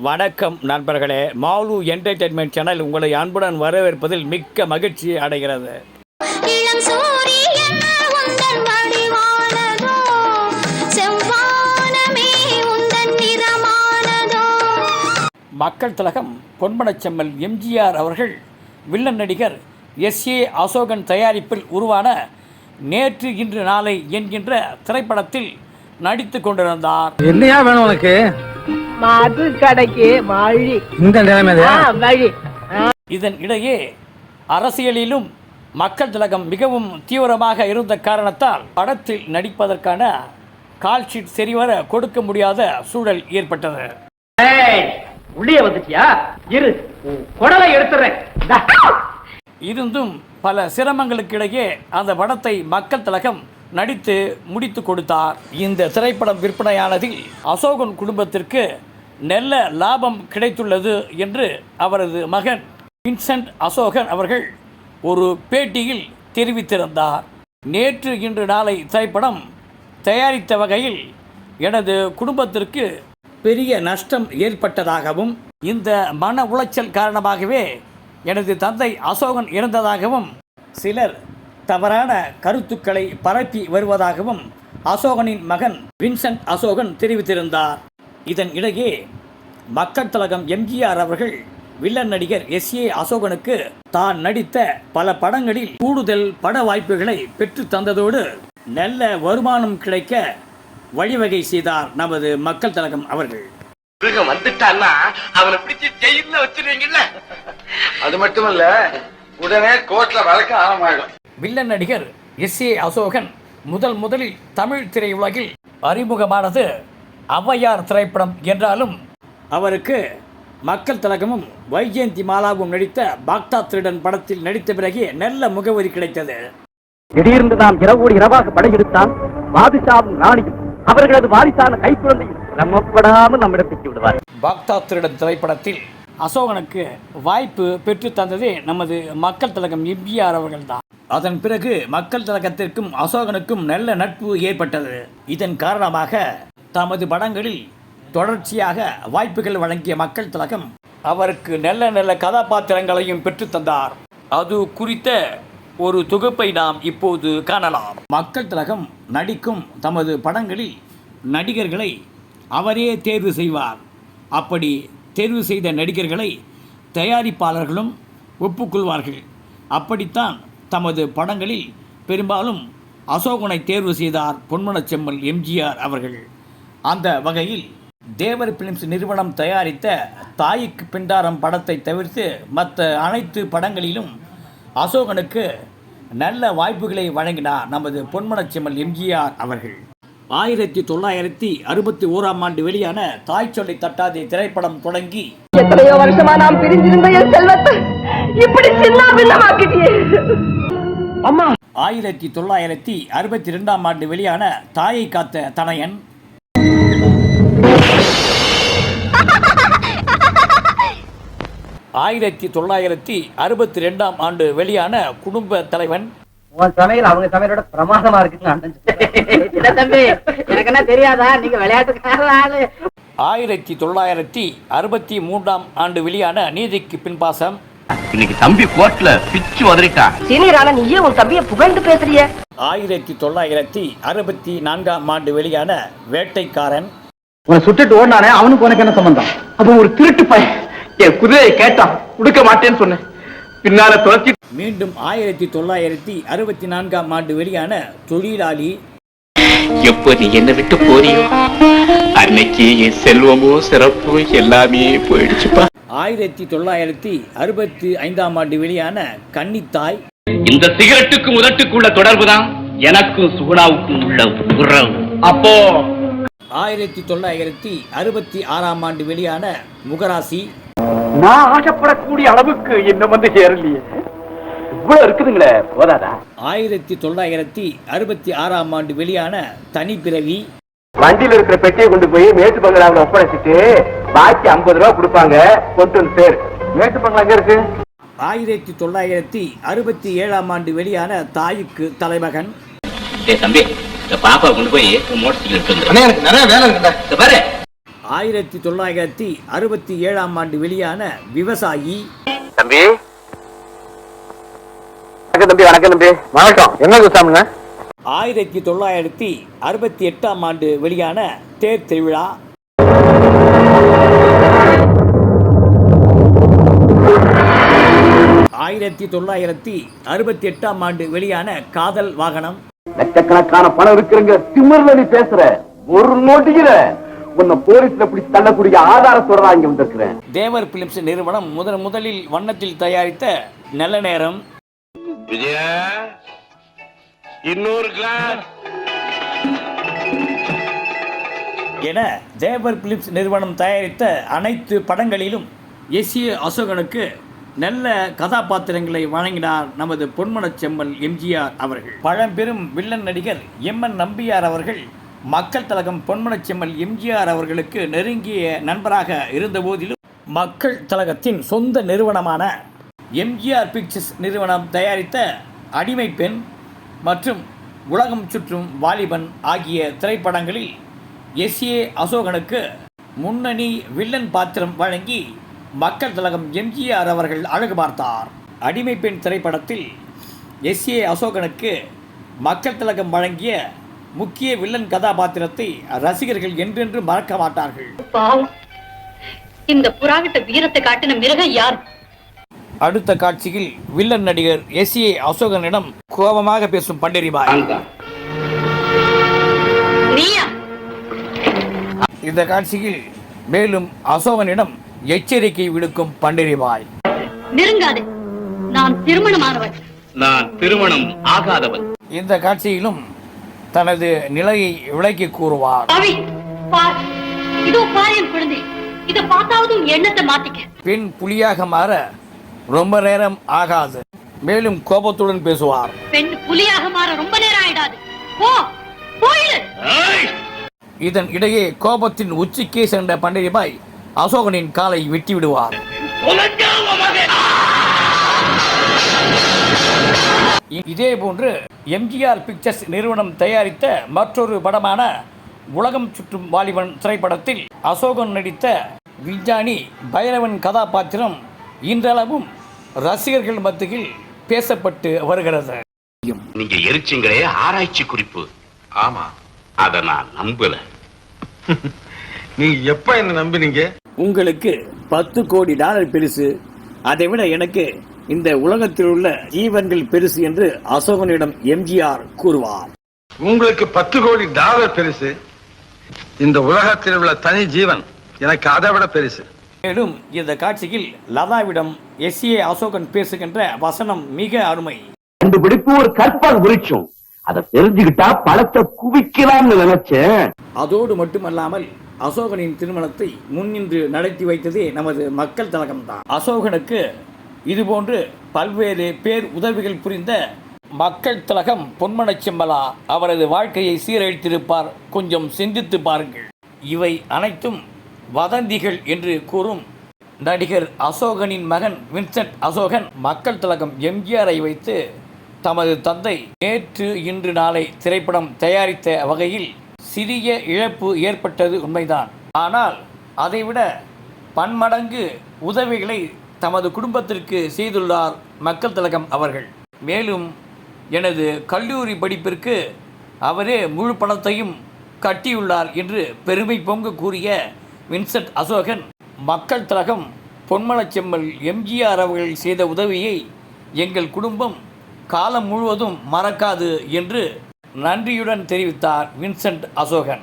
வணக்கம் நண்பர்களே. Mall entertainment channel உங்களை அன்புடன் வரவேற்பதில் மிக்க மகிழ்ச்சி அடைகிறது. மக்கள் திலகம் பொன்மனச்செம்மல் எம்ஜிஆர் அவர்கள் வில்லன் நடிகர் எஸ். ஏ. அசோகன் தயாரிப்பில் உருவான நேற்று இன்று நாளை என்கின்ற திரைப்படத்தில் நடித்து கொண்டிருந்தார். என்னையா வேணும் உனக்கு? மது கடைக்கு வழி. இந்த நிலைமையா ஆ, வழி. இதன் இடையே அரசியலிலும் மக்கள் திலகம் மிகவும் தீவிரமாக இருந்த காரணத்தால் படத்தில் நடிப்பதற்கான கால் ஷீட் சரிவர கொடுக்க முடியாத சூழல் ஏற்பட்டது. உள்ளே வந்துட்டியா? இரு குடலை எடுத்துறேன். இருந்தும் பல சிரமங்களுக்கிடையே அந்த படத்தை மக்கள் திலகம் நடித்து முடித்து கொடுத்தார். இந்த திரைப்படம் விற்பனையானதில் அசோகன் குடும்பத்திற்கு நல்ல லாபம் கிடைத்துள்ளது என்று அவரது மகன் வின்சென்ட் அசோகன் அவர்கள் ஒரு பேட்டியில் தெரிவித்திருந்தார். நேற்று இன்று நாளை திரைப்படம் தயாரித்த வகையில் எனது குடும்பத்திற்கு பெரிய நஷ்டம் ஏற்பட்டதாகவும் இந்த மன உளைச்சல் காரணமாகவே எனது தந்தை அசோகன் இறந்ததாகவும் சிலர் தவறான கருத்துக்களை பரப்பி வருவதாகவும் அசோகனின் மகன் வின்சென்ட் அசோகன் தெரிவித்திருந்தார். இதன் இடையே மக்கள் திலகம் எம்ஜிஆர் அவர்கள் வில்லன் நடிகர் எஸ் ஏ அசோகனுக்கு தான் நடித்த பல படங்களில் கூடுதல் பட வாய்ப்புகளை பெற்று தந்ததோடு நல்ல வருமானம் கிடைக்க வழிவகை செய்தார் நமது மக்கள் திலகம் அவர்கள். மிருகம் வந்துட்டான்னா அவனை பிடிச்சி ஜெயில வச்சிருவீங்கல்ல? அது மட்டுமல்ல உடனே கோர்ட்ல வழக்கு ஆரம்பமாயிடும். வில்லன் நடிகர் எஸ் ஏ அசோகன் முதல் முதலில் தமிழ் திரையுலகில் அறிமுகமானது ஔவையார் திரைப்படம் என்றாலும் அவருக்கு மக்கள் திலகமும் வைஜெயந்தி மாலாவும் நடித்த பாக்தா திருடன் படத்தில் நடித்த பிறகே நல்ல முகவரி கிடைத்தது. திடீர்ந்து நாம் இரவோடு இரவாக படையெடுத்தால் பாதுஷாவும் ராணியும் அவர்களது வாரிசான கைக்குழந்தையும் சிரமப்படாமல் நம்மிடத்துக்கு விடுவார் பாக்தா திருடன் திரைப்படத்தில் அசோகனுக்கு வாய்ப்பு பெற்று தந்ததே நமது மக்கள் திலகம் எம்ஜிஆர் அவர்கள்தான். அதன் பிறகு மக்கள் திலகத்திற்கும் அசோகனுக்கும் நல்ல நட்பு ஏற்பட்டது. இதன் காரணமாக தமது படங்களில் தொடர்ச்சியாக வாய்ப்புகள் வழங்கிய மக்கள் திலகம் அவருக்கு நல்ல நல்ல கதாபாத்திரங்களையும் பெற்றுத்தந்தார் அது குறித்த ஒரு தொகுப்பை நாம் இப்போது காணலாம். மக்கள் திலகம் நடிக்கும் தமது படங்களில் நடிகர்களை அவரே தேர்வு செய்வார். அப்படி தேர்வு செய்த நடிகர்களை தயாரிப்பாளர்களும் ஒப்புக்கொள்வார்கள். அப்படித்தான் தமது படங்களில் பெரும்பாலும் அசோகனை தேர்வு செய்தார் பொன்மனச்செம்மல் எம்ஜிஆர் அவர்கள். அந்த வகையில் தேவர் பிலிம்ஸ் நிறுவனம் தயாரித்த தாய்க்கு பிண்டாரம் படத்தை தவிர்த்து மற்ற அனைத்து படங்களிலும் அசோகனுக்கு நல்ல வாய்ப்புகளை வழங்கினார் நமது பொன்மனச்செம்மல் எம்ஜிஆர் அவர்கள். ஆயிரத்தி தொள்ளாயிரத்தி அறுபத்தி ஓராம் ஆண்டு வெளியான தாய் சொல்லி தட்டாதே திரைப்படம் தொடங்கி எத்தனையோ வருஷமா நாம் பிரிஞ்சிருந்த என் செல்வத்தை இப்படி அம்மா! ஆயிரத்தி தொள்ளாயிரத்தி அறுபத்தி ரெண்டாம் ஆண்டு வெளியான தாயை காத்த தனையன் ஆயிரத்தி தொள்ளாயிரத்தி அறுபத்தி ரெண்டாம் ஆண்டு வெளியான குடும்ப தலைவன். உன் சமையல் அவங்க சமையலோட பிரமாதமா தம்பி எனக்கு என்ன தெரியாதா? நீங்க விளையாட்டுக்கார ஆளு. ஆயிரத்தி தொள்ளாயிரத்தி அறுபத்தி மூன்றாம் ஆண்டு வெளியான நீதிக்கு பின்பாசம் இன்னைக்கு தம்பி கோர்ட்ல பிச்சு உதறிட்டான் சீனியரான நீயே உன் தம்பிய புகழ்ந்து பேசுறிய. ஆயிரத்தி தொள்ளாயிரத்தி அறுபத்தி நான்காம் ஆண்டு வெளியான வேட்டைக்காரன். உன்னை சுட்டுட்டு ஓடினானே அவனுக்கு உனக்கு என்ன சம்பந்தம்? அவன் ஒரு திருட்டு பையன். என் குதிரையை கேட்டான் கொடுக்க மாட்டேன்னு சொன்னேன். பின்னால துரத்தி மீண்டும் ஆயிரத்தி தொள்ளாயிரத்தி அறுபத்தி நான்காம் ஆண்டு வெளியான தொழிலாளி. எப்போ நீ என்னை விட்டு போறியோ? அன்னைக்கு என் செல்வமும் சிறப்பும் எல்லாமே போயிடுச்சுப்பா. ஆயிரத்தி தொள்ளாயிரத்தி அறுபத்தி ஐந்தாம் ஆண்டு வெளியான கன்னித்தாய். இந்த சிகரெட்டுக்கும் முதட்டுக்குள்ள தொடர்புதான் எனக்கும் சுகுணாவுக்கும் உள்ள உறவு. அப்போ ஆயிரத்தி தொள்ளாயிரத்தி அறுபத்தி ஆறாம் ஆண்டு வெளியான முகராசி. நான் ஆசைப்படக்கூடிய அளவுக்கு இன்னும் வந்து சேரலையே. இவ்வளவு இருக்குதுங்களே போதாதா? ஆயிரத்தி தொள்ளாயிரத்தி அறுபத்தி ஆறாம் ஆண்டு வெளியான தனிப்பிறவி வண்டியில இருக்கிற பெட்டியை கொண்டு போய் மேட்டு பங்களாவில் ஒப்படைச்சிட்டு பாக்கி ஐம்பது ரூபா கொடுப்பாங்க கொண்டு வந்து சேரு. மேட்டு பங்களா எங்க இருக்கு? ஆயிரத்தி தொள்ளாயிரத்தி அறுபத்தி ஏழாம் ஆண்டு வெளியான தாய்க்கு தலைமகன். தம்பி இந்த பாப்பா கொண்டு போய் வந்துரு. எனக்கு நிறைய வேலை இருக்குடா இந்த பாரு. ஆயிரத்தி தொள்ளாயிரத்தி அறுபத்தி ஏழாம் ஆண்டு வெளியான விவசாயி. தம்பி. தம்பி வணக்கம் தம்பி. வணக்கம். என்ன குசாமிங்க ஆயிரத்தி தொள்ளாயிரத்தி அறுபத்தி எட்டாம் ஆண்டு வெளியான தேர் திருவிழா. ஆயிரத்தி தொள்ளாயிரத்தி அறுபத்தி எட்டாம் ஆண்டு வெளியான காதல் வாகனம். லட்சக்கணக்கான பணம் இருக்கிறங்க திமிர்ல நீ பேசுற. ஒரு நோட்டிக்கிற உன்னை போலீஸ்ல பிடிச்சு தள்ளக்கூடிய ஆதாரத்தோட தான் இங்க வந்திருக்கிறேன். தேவர் பிலிம்ஸ் நிறுவனம் முதன் முதலில் வண்ணத்தில் தயாரித்த நல்ல நேரம். விஜயா இன்னொரு கிளாஸ் என தேவர் பிலிப்ஸ் நிறுவனம் தயாரித்த அனைத்து படங்களிலும் எஸ் ஏ அசோகனுக்கு நல்ல கதாபாத்திரங்களை வழங்கினார் நமது பொன்மனச் செம்மல் எம்ஜிஆர் அவர்கள். பழம்பெரும் வில்லன் நடிகர் எம் என் நம்பியார் அவர்கள் மக்கள் தலகம் பொன்மனச்செம்மல் எம்ஜிஆர் அவர்களுக்கு நெருங்கிய நண்பராக இருந்தபோதிலும் மக்கள் தலகத்தின் சொந்த நிறுவனமான எம்ஜிஆர் பிக்சர்ஸ் நிறுவனம் தயாரித்த அடிமை பெண் மற்றும் உலகம் சுற்றும் வாலிபன் ஆகிய திரைப்படங்களில் எஸ் ஏ அசோகனுக்கு முன்னணி வில்லன் பாத்திரம் வழங்கி மக்கள் தலகம் எம்ஜிஆர் அவர்கள் அழகு பார்த்தார். அடிமை பெண் திரைப்படத்தில் எஸ் ஏ அசோகனுக்கு மக்கள் தலகம் வழங்கிய முக்கிய வில்லன் கதாபாத்திரத்தை ரசிகர்கள் என்றென்று மறக்க மாட்டார்கள். இந்த புறாவிட்ட வீரத்தை காட்டின மிருகம் யார்? அடுத்த காட்சியில் வில்லன் நடிகர் எஸ் ஏ அசோகனிடம் கோபமாக பேசும் பண்டரிபாய் இந்த காட்சியில் மேலும் அசோகனிடம் எச்சரிக்கை விடுக்கும் பண்டரிபாய் நெருங்காதே. நான் திருமணமானவள் நான் திருமணம் ஆகாதவன். இந்த காட்சியிலும் தனது நிலையை விளக்கி கூறுவார். பெண் புலியாக மாற ரொம்ப நேரம் ஆகாது. மேலும் கோபத்துடன் பேசுவார். பெண் புலியாக மாற ரொம்ப நேரம் ஆயிடாது. இதன் இடையே கோபத்தின் உச்சிக்கே சென்ற பண்டரிபாய் அசோகனின் காலை வெட்டி விடுவார் இதே போன்று எம்ஜிஆர் பிக்சர்ஸ் நிறுவனம் தயாரித்த மற்றொரு படமான உலகம் சுற்றும் வாலிபன் திரைப்படத்தில் அசோகன் நடித்த விஞ்ஞானி பைரவன் கதாபாத்திரம் இன்றளவும் ரசிகர்கள் மத்தியில் பேசப்பட்டு வருகிறது. நீங்க எரிச்சிங்களே ஆராய்ச்சி குறிப்பு. ஆமா அத நான் நம்பல. நீங்க எப்ப என்ன நம்பினீங்க? உங்களுக்கு பத்து கோடி டாலர் பெருசு. அதை விட எனக்கு இந்த உலகத்தில் உள்ள ஜீவன்கள் பெருசு என்று அசோகனிடம் எம்ஜிஆர் கூறுவார். உங்களுக்கு பத்து கோடி டாலர் பெருசு. இந்த உலகத்தில் உள்ள தனி ஜீவன் எனக்கு அதை விட பெருசு. மேலும் இந்த காட்சியில் லதாவிடம் எஸ் ஏ அசோகன் பேசுகின்ற வசனம் மிக அருமை. கண்டுபிடிப்பு ஒரு கற்பல் விருட்சம் அதை தெரிஞ்சுக்கிட்டா பழத்தை குவிக்கலாம்னு நினைச்சேன். அதோடு மட்டுமல்லாமல் அசோகனின் திருமணத்தை முன்னின்று நடத்தி வைத்ததே நமது மக்கள் தலகம்தான். அசோகனுக்கு இதுபோன்று பல்வேறு பேர் உதவிகள் புரிந்த மக்கள் திலகம் பொன்மனச் செம்மலா அவரது வாழ்க்கையை சீரழித்திருப்பார். கொஞ்சம் சிந்தித்து பாருங்கள். இவை அனைத்தும் வதந்திகள் என்று கூறும் நடிகர் அசோகனின் மகன் வின்சென்ட் அசோகன் மக்கள் திலகம் எம்ஜிஆரை வைத்து தமது தந்தை நேற்று இன்று நாளை திரைப்படம் தயாரித்த வகையில் சிறிய இழப்பு ஏற்பட்டது உண்மைதான். ஆனால் அதைவிட பன்மடங்கு உதவிகளை தமது குடும்பத்திற்கு செய்துள்ளார் மக்கள் திலகம் அவர்கள். மேலும் எனது கல்லூரி படிப்பிற்கு அவரே முழு பணத்தையும் கட்டியுள்ளார் என்று பெருமை பொங்க கூறிய வின்சென்ட் அசோகன் மக்கள் திலகம் பொன்மலச்செம்மல் எம்ஜிஆர் அவர்கள் செய்த உதவியை எங்கள் குடும்பம் காலம் முழுவதும் மறக்காது என்று நன்றியுடன் தெரிவித்தார் வின்சென்ட் அசோகன்.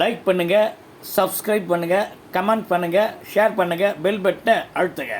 லைக் பண்ணுங்கள் சப்ஸ்கிரைப் பண்ணுங்கள் கமெண்ட் பண்ணுங்கள் ஷேர் பண்ணுங்கள் பெல் பட்டனை அழுத்துங்க.